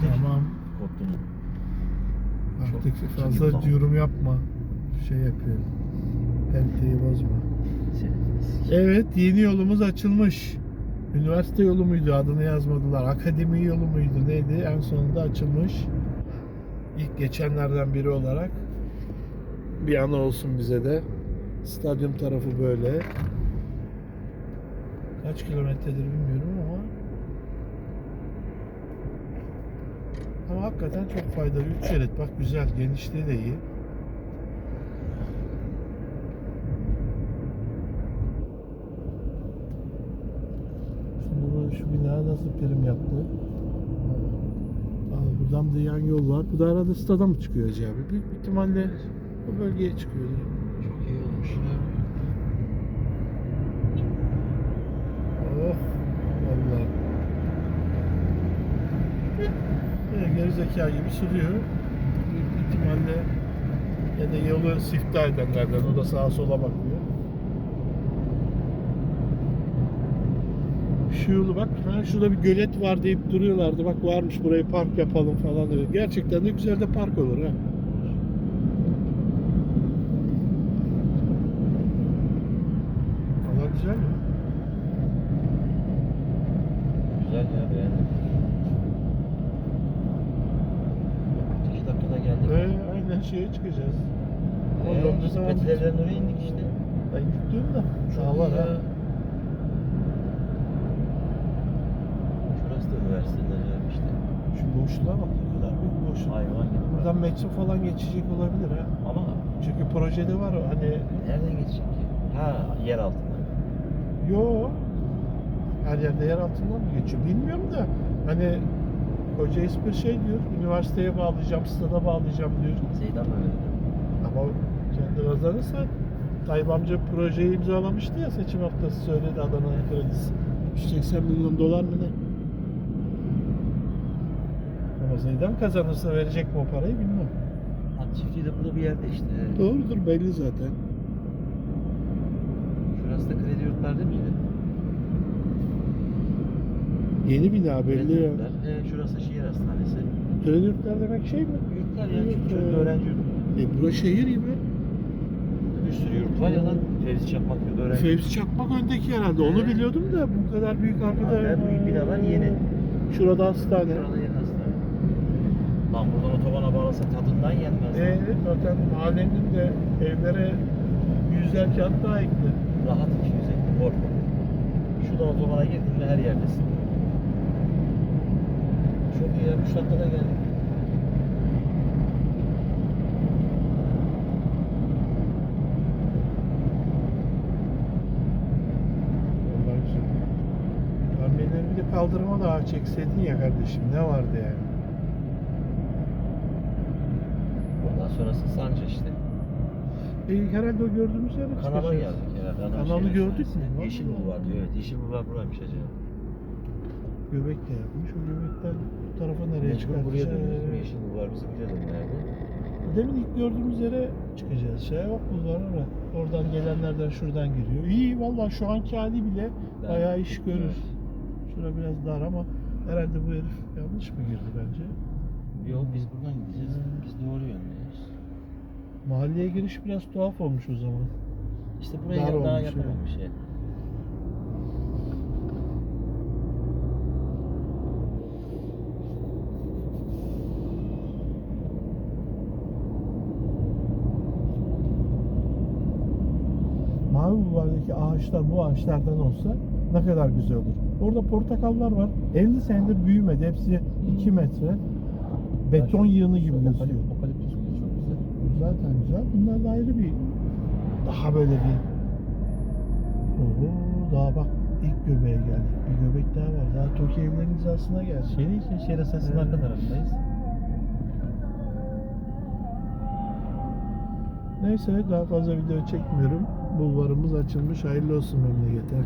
otomatik. Tamam. Korktuğunu. Artık Çok- fazla çok- yorum yapma. Şey yapıyor. Penteyi bozma. Seni- Evet yeni yolumuz açılmış. Üniversite yolu muydu adını yazmadılar. Akademi yolu muydu neydi en sonunda açılmış. İlk geçenlerden biri olarak bir ana olsun bize de. Stadyum tarafı böyle. Kaç kilometredir bilmiyorum ama ama hakikaten çok faydalı. 3 şerit bak güzel genişliği de iyi. Şimdi bu şu bina nasıl prim yaptı? Aa, buradan da yan yol var. Bu da arada stada mı çıkıyor acaba? Büyük ihtimalle bu bölgeye çıkıyor. Çok iyi olmuş. Oh zeka gibi sürüyor. Büyük ihtimalle ya da yolu siftah edenlerden o da sağa sola bakıyor. Şu yolu bak, ha şurada bir gölet var deyip duruyorlardı. Bak varmış burayı park yapalım falan diyor. Gerçekten de güzel de park olur ha. Valla güzel mi? Güzel ya beğendim. 2 dakikada geldik. Aynen şeye çıkacağız. O Ee, Petilerden oraya indik işte. Ben Daha iyi var ya. ha. Şurası da üniversiteler ya işte. Şu boşluğa bak ne kadar büyük boşluk. Hayvan gibi. Buradan metro falan geçecek olabilir ha. Ama Çünkü projede var o, hani nereden geçecek ki? Ha yer altında. yo her yerde yer altından mı geçiyor bilmiyorum da hani Koca bir şey diyor üniversiteye bağlayacağım stada bağlayacağım diyor Zeydan böyle dedi. ama kendi kazanırsa Tayyip amca projeyi imzalamıştı ya seçim haftası söyledi Adana'ya kredisi 180 milyon dolar mı ne? Ama Zeydan kazanırsa verecek mi o parayı bilmem. At çiftliği de burada bir yerde işte. Doğrudur belli zaten. Şurası da kredi yurtlar değil miydi? Yeni bina belli Kredi ya. yurtlar. He, şurası şehir Kredi yurtlar demek şey mi? Yurtlar ya Evet, küçük evet. öğrenci yurdu. E bura şehir gibi. Bir sürü yurt var ya lan. Fevzi Çakmak yurdu öğrenci. Fevzi Çakmak öndeki herhalde. Onu Evet. biliyordum da bu kadar büyük arkada. Ha, en büyük binalar yeni. Şurada hastane. Burada yeni hastane. Lan buradan otobana bağlasa tadından yenmez. E, zaten mahallenin de evlere yüzler kağıt daha ekli. Rahat 250 bor. Şuradan otobana girdin her yerdesin. Çok iyi ya 3 dakikada geldik. Bir de kaldırıma daha çekseydin ya kardeşim. Ne vardı yani? Ondan sonrası Sancı işte. E, herhalde o gördüğümüz yere Kanala çıkacağız. geldik herhalde. Adam Kanalı şehir gördük mü? Yeşil Vallahi. Bulvar diyor. Evet Yeşil Bulvar buraymış acaba. Göbek de yapmış. O göbekten bu tarafa nereye Mecbur buraya dönüyoruz. Yeşil Bulvar bizi buraya dönüyordu. Demin ilk gördüğümüz yere çıkacağız. Şey bak bulvar orada. Oradan gelenlerden şuradan giriyor. İyi vallahi şu anki hali bile Ben- bayağı iş görür. Evet. Şura biraz dar ama herhalde bu herif yanlış mı girdi bence? Yok biz buradan gideceğiz. Hmm. Biz doğru yöndeyiz. Mahalleye giriş biraz tuhaf olmuş o zaman. İşte buraya daha olmuş, yapamamış şey. Mavi ağaçlar bu ağaçlardan olsa ne kadar güzel olur. Orada portakallar var. 50 senedir büyümedi. Hepsi 2 metre. Beton yığını gibi gözüküyor. Okaliptüs çok güzel. Zaten güzel. Bunlar da ayrı bir daha böyle bir Oho daha bak ilk göbeğe geldik. Bir göbek daha var. Daha Tokyo evlerinin hizasına geldik. Şehir için şehir hastanesinin Evet. arka tarafındayız. Neyse daha fazla video çekmiyorum. Bulvarımız açılmış. Hayırlı olsun memlekete.